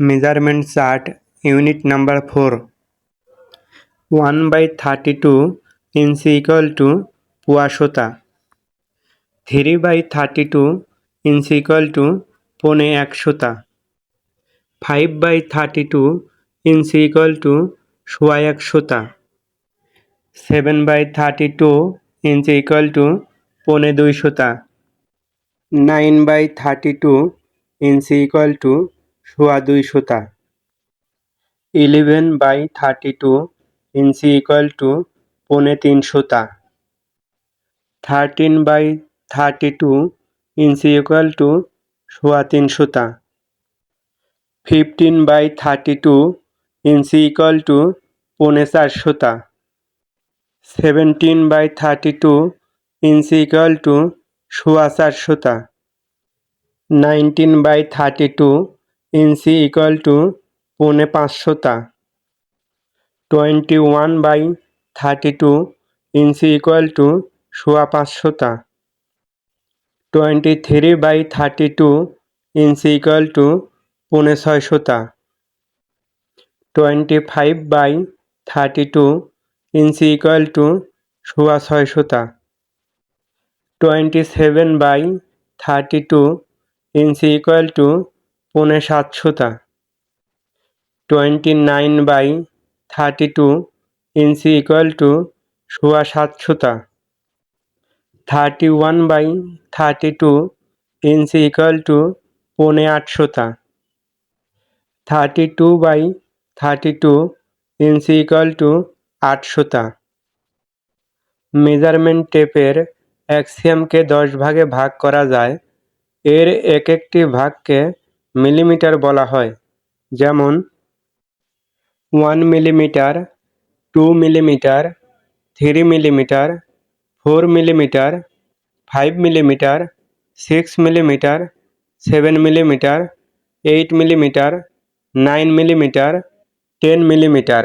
measurement chart unit number 4 1 by 32 inch equal to পুয়াশোতা 3 by 32 inch equal to পনে একশোতা 5 by 32 inch equal to soya একশোতা 7 by 32 inch equal to পনে দুইশোতা 9 by 32 inch equal to সোয়া দুইশোতা eleven by thirty two inch equal to পৌনে তিনশোতা thirteen by thirty two inch equal to soya তিনশোতা fifteen by thirty two inch equal to পৌনে চারশোতা seventeen by thirty two inch equal to soya চারশোতা nineteen by thirty two inch equal to পৌনে পাঁচশোতা twenty one by thirty two inch equal to soya পাঁচশোতা twenty three by thirty two inch equal to পৌনে ছয়শোতা twenty five by thirty two inch equal to soya ছয়শোতা twenty seven by thirty two inch equal to পৌনে সাতশোতা twenty nine by thirty two inch equal to soya সাতশোতা thirty one by thirty two inch equal to পৌনে আটশোতা thirty two by thirty two inch equal to আটশোতা measurement টেপের অ্যাক্সিয়ামকে দশ ভাগে ভাগ করা যায়। এর এক একটি ভাগকে মিলিমিটার বলা হয়। যেমন one millimetre two millimetre three millimetre four millimetre five millimetre six millimetre seven millimetre eight millimetre nine millimetre ten millimetre